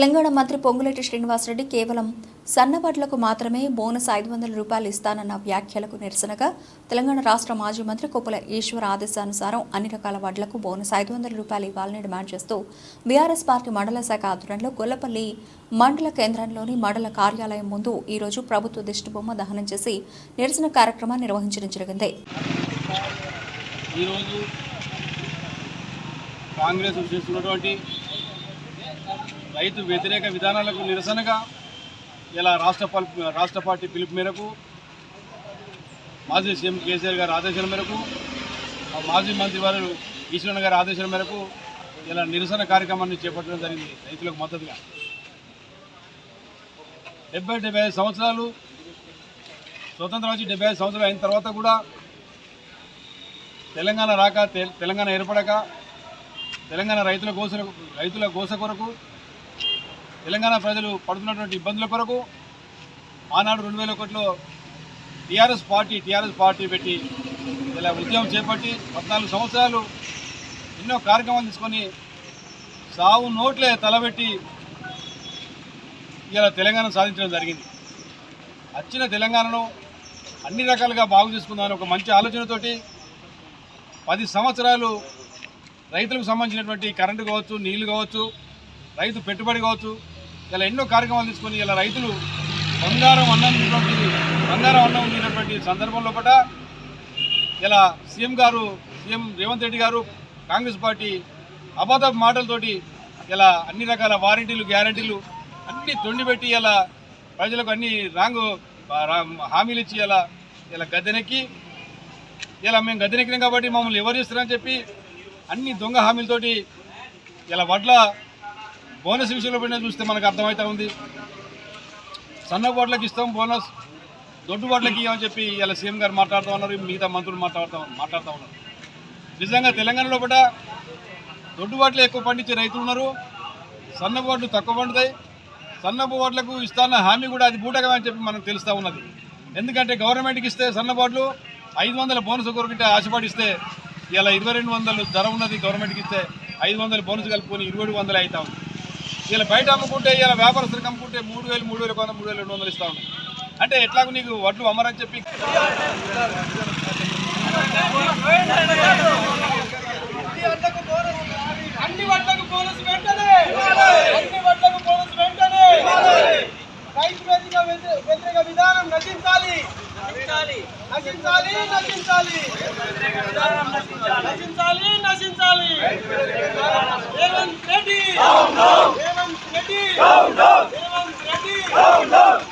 తెలంగాణ మంత్రి పొంగులేటి శ్రీనివాసరెడ్డి కేవలం సన్నవడ్లకు మాత్రమే బోనస్ ఐదు వందల రూపాయలు ఇస్తానన్న వ్యాఖ్యలకు నిరసనగా తెలంగాణ రాష్ట్ర మాజీ మంత్రి కొప్పుల ఈశ్వర్ ఆదేశానుసారం అన్ని రకాల వడ్లకు బోనస్ ఐదు వందల రూపాయలు ఇవ్వాలని డిమాండ్ చేస్తూ బీఆర్ఎస్ పార్టీ మండల శాఖ ఆధ్వర్యంలో గొల్లపల్లి మండల కేంద్రంలోని మండల కార్యాలయం ముందు ఈరోజు ప్రభుత్వ దిష్టిబొమ్మ దహనం చేసి నిరసన కార్యక్రమాన్ని నిర్వహించడం జరిగింది. కాంగ్రెస్ చేస్తున్నటువంటి రైతు వ్యతిరేక విధానాలకు నిరసనగా ఇలా రాష్ట్ర రాష్ట్ర పార్టీ పిలుపు మేరకు మాజీ సీఎం కేసీఆర్ గారి ఆదేశాల మేరకు మాజీ మంత్రి వారు ఈశ్వరన్ గారి ఆదేశాల మేరకు ఇలా నిరసన కార్యక్రమాన్ని చేపట్టడం జరిగింది రైతులకు మద్దతుగా. డెబ్బై డెబ్బై ఐదు సంవత్సరాలు స్వతంత్రం వచ్చి డెబ్బై ఐదు సంవత్సరాలు అయిన తర్వాత కూడా తెలంగాణ రాక తెలంగాణ ఏర్పడక తెలంగాణ రైతుల కోస రైతుల కోస కొరకు తెలంగాణ ప్రజలు పడుతున్నటువంటి ఇబ్బందుల కొరకు ఆనాడు రెండు వేల ఒకటిలో టీఆర్ఎస్ పార్టీ టీఆర్ఎస్ పార్టీ పెట్టి ఇలా ఉద్యమం చేపట్టి పద్నాలుగు సంవత్సరాలు ఎన్నో కార్యక్రమాలు తీసుకొని సావు నోట్లే తలబెట్టి ఇలా తెలంగాణ సాధించడం జరిగింది. వచ్చిన తెలంగాణను అన్ని రకాలుగా బాగు చేసుకుందామని ఒక మంచి ఆలోచనతోటి పది సంవత్సరాలు రైతులకు సంబంధించినటువంటి కరెంటు కావచ్చు నీళ్ళు కావచ్చు రైతు పెట్టుబడి కావచ్చు ఇలా ఎన్నో కార్యక్రమాలు తీసుకొని ఇలా రైతులు బంగారం అన్నం ఉన్నటువంటి బంగారం అన్నం ఉన్నటువంటి సందర్భంలో కూడా ఇలా సీఎం గారు సీఎం రేవంత్ రెడ్డి గారు కాంగ్రెస్ పార్టీ అబద్ధ మాటలతోటి ఇలా అన్ని రకాల వారంటీలు గ్యారంటీలు అన్ని తొండిపెట్టి ఇలా ప్రజలకు అన్ని రాంగు రా- హామీలు ఇచ్చి ఇలా ఇలా గద్దెనెక్కి ఇలా మేము గద్దెనెక్కినాం కాబట్టి మమ్మల్ని ఎవరు చేస్తారని చెప్పి అన్ని దొంగ హామీలతోటి ఇలా వడ్ల బోనస్ విషయంలో పడిన చూస్తే మనకు అర్థమవుతా ఉంది. సన్న వడ్లకి ఇస్తాం బోనస్. దొడ్డు వడ్లకి ఇవ్వమని చెప్పి ఇలా సీఎం గారు మాట్లాడుతూ ఉన్నారు మిగతా మంత్రులు మాట్లాడుతూ మాట్లాడుతూ ఉన్నారు. నిజంగా తెలంగాణలో కూడా దొడ్డు వడ్లు ఎక్కువ పండించే రైతులు ఉన్నారు. సన్న వడ్లు తక్కువ పండుతాయి. సన్నపు ఓట్లకు ఇస్తాన్న హామీ కూడా అది బూటకం అని చెప్పి మనకు తెలుస్తూ ఉన్నది. ఎందుకంటే గవర్నమెంట్కి ఇస్తే సన్నపోట్లు ఐదు వందల బోనస్ కొరకంటే ఆశపడిస్తే ఇలా ఇరవై రెండు వందలు ధర ఉన్నది గవర్నమెంట్కి ఇస్తే ఐదు వందల బోనస్ కలుపుకొని ఇరవై వందలు అవుతా ఉంది. ఇలా బయట అమ్ముకుంటే ఇలా వ్యాపారస్తులకు అమ్ముకుంటే మూడు వేలు మూడు వేలు కొంత మూడు వేలు రెండు వందలు ఇస్తా ఉన్నాయి అంటే ఎట్లాగో నీకు వడ్లు అమ్మరని చెప్పి అన్ని వడ్లకు బోనస్ వెంటనే! అన్ని వడ్లకు బోనస్ వెంటనే! రైతు వ్యతిరేక విధానం నశించాలి! నశించాలి నశించాలి! నశించాలి నశించాలి! Down down